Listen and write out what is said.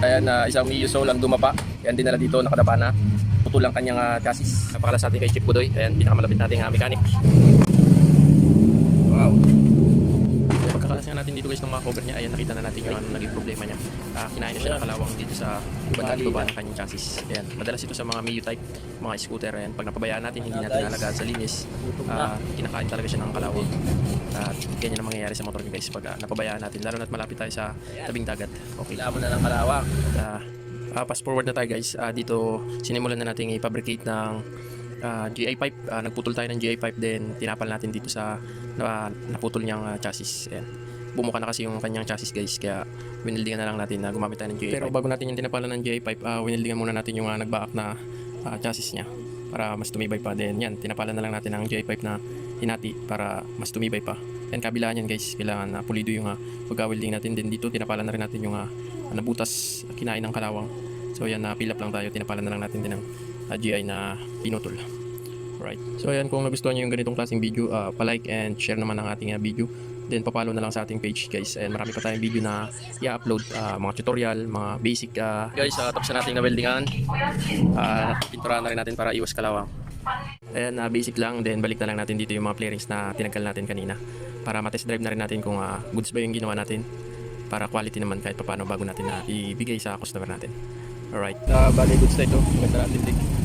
Ayan na isang Miyuso lang dumapa. Yan dinala dito, nakadapa na. Putol lang kanyang uh, chassis. Napakala sa atin kay Chip Budoy. Ayan, pinakamalapit nating uh, mechanic. Wow. Ayan, pagkakalas nga natin dito guys ng mga cover niya, ayan nakita na natin yung ano, naging problema niya. Ah, kinain na siya ng kalawang dito sa bandang baba ng kanyang chassis. Ayan, madalas ito sa mga Miyu type, mga scooter. Ayan, pag napabayaan natin, hindi natin nalagaan sa linis, ah, kinakain talaga siya ng kalawang. At ganyan ang mangyayari sa motor niya guys pag ah, napabayaan natin, lalo na't malapit tayo sa tabing dagat. Okay. Kailangan na ng kalawang. Ah, ah, fast forward na tayo guys. Ah, dito sinimulan na natin i-fabricate ng ah, GI pipe. Ah, nagputol tayo ng GI pipe then tinapal natin dito sa na, naputol niyang ah, chassis. Ayan. Bumuka na kasi yung kanyang chassis guys kaya winildingan na lang natin na gumamit tayo ng GI Pero bago natin yung tinapalan ng GI pipe, uh, winildingan muna natin yung uh, nagbaak na ah, chassis niya para mas tumibay pa din. Yan, tinapalan na lang natin ng GI pipe na hinati para mas tumibay pa. Yan, kabilaan yan guys. Kailangan na pulido yung uh, pagka-welding natin. Din dito, tinapalan na rin natin yung uh, nabutas, kinain ng kalawang. So yan, na fill up lang tayo. Tinapalan na lang natin din ng uh, GI na pinutol. Right. So ayan, kung nagustuhan nyo yung ganitong klaseng video, uh, palike and share naman ang ating uh, video. Then papalo na lang sa ating page guys. And marami pa tayong video na i-upload, uh, mga tutorial, mga basic. Uh, guys, uh, tapos na natin na weldingan. Uh, pinturahan na rin natin para iwas kalawang. Ayan, uh, basic lang. Then balik na lang natin dito yung mga clearings na tinanggal natin kanina. Para matest drive na rin natin kung uh, goods ba yung ginawa natin. Para quality naman kahit paano bago natin na ibigay sa customer natin. Alright. Uh, bali goods na ito. Maganda natin